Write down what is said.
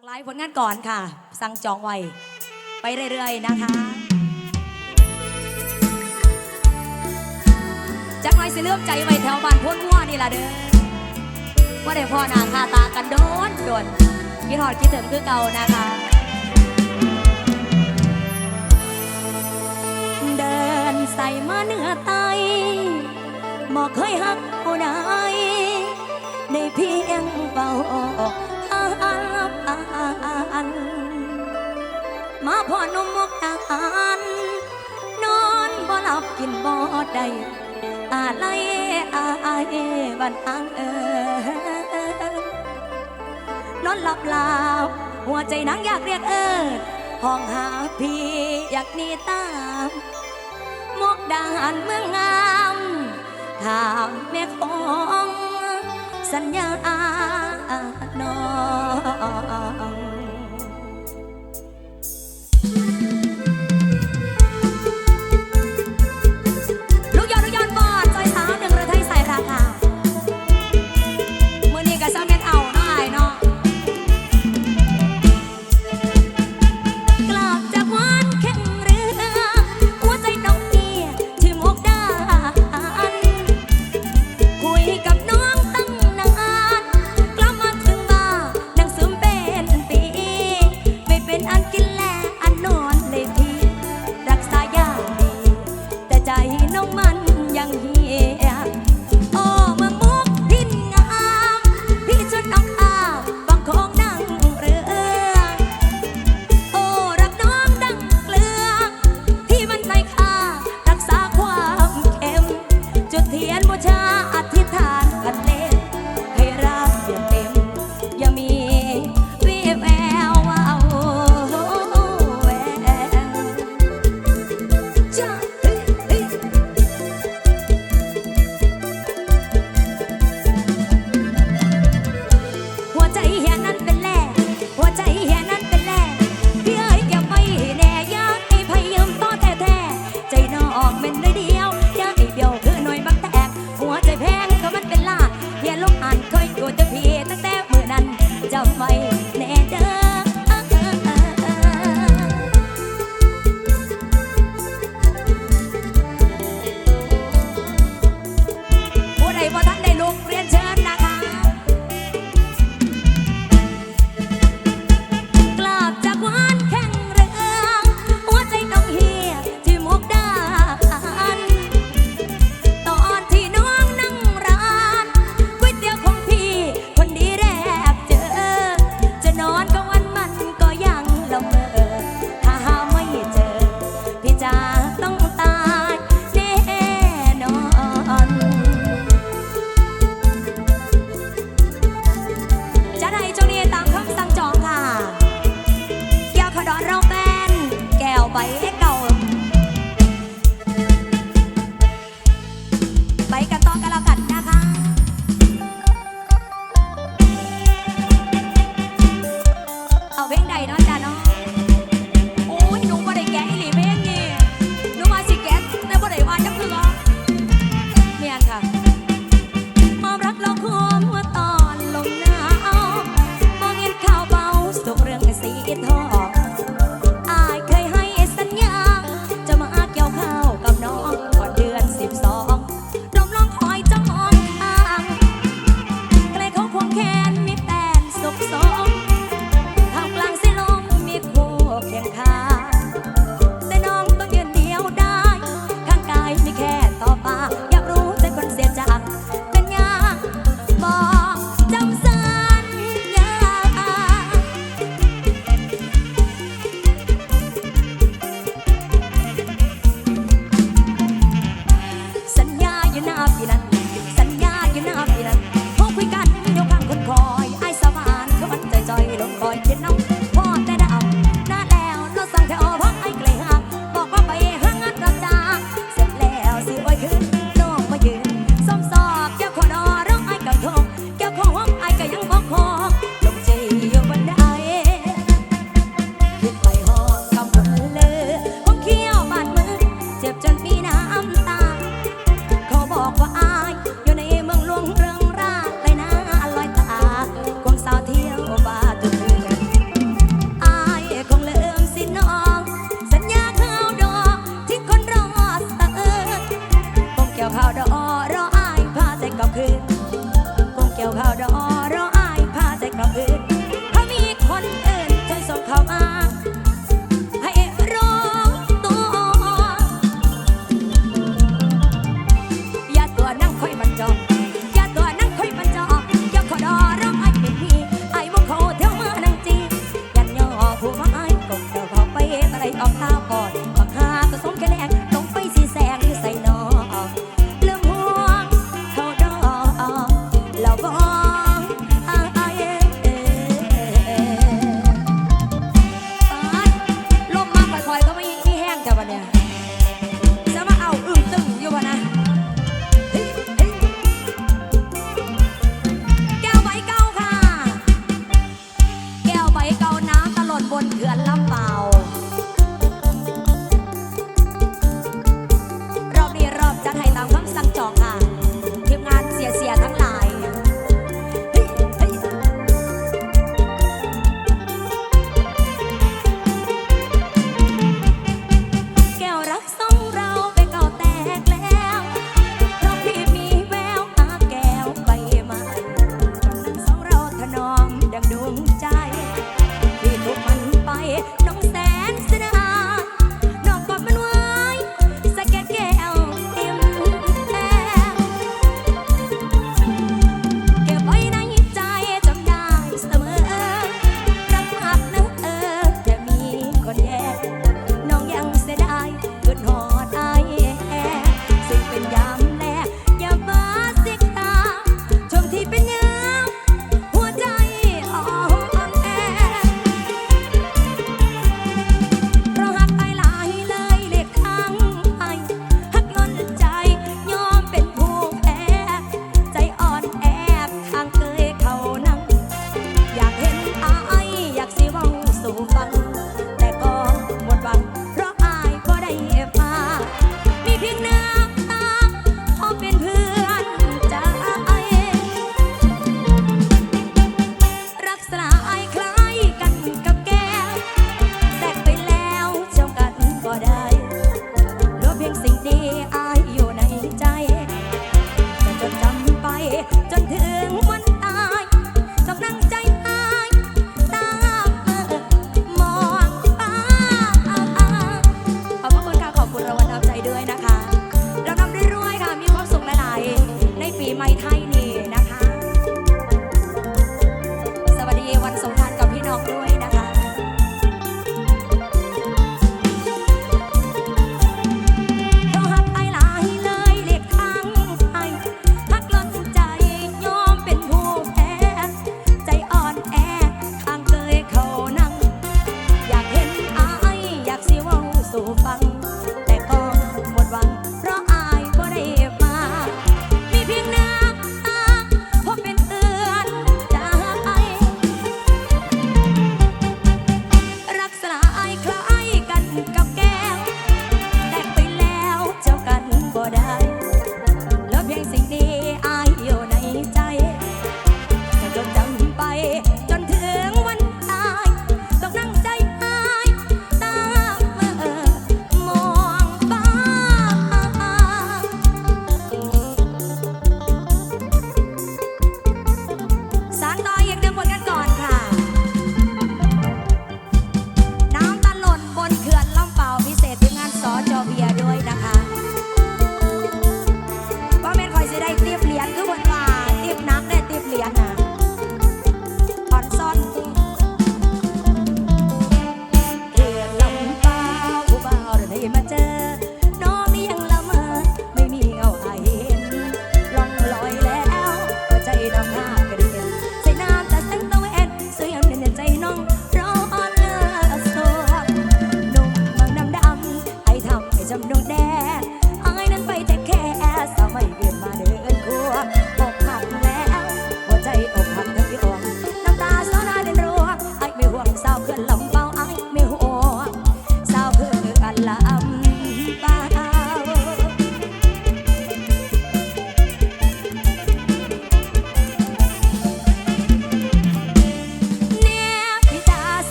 ากหลายผลงานก่อนค่ะ สั่งจองไว้ ไปเรื่อยๆนะคะจักหน่อยสิเลื่อมใจไว้แถวบ้านพ้นวัวนี่ล่ะเด้อว่าได้พ่อนาคาตากันโดนโดนคิดหอดคิดถึงคือเก่านะคะเดินใส่มาเนื้อไตมอกเคยหักเอาไหนในพียงเบาานมาพ่อนมมกตานนอนบ่หลับกินบ่ได้อะไรอาไอบันตังเออนอนหลับหลับหัวใจนังอยากเรียกเออห้องหาพี่อยากนีตามมกดานเมืองงามถามแม่ของสัญญาอา น้อง đúng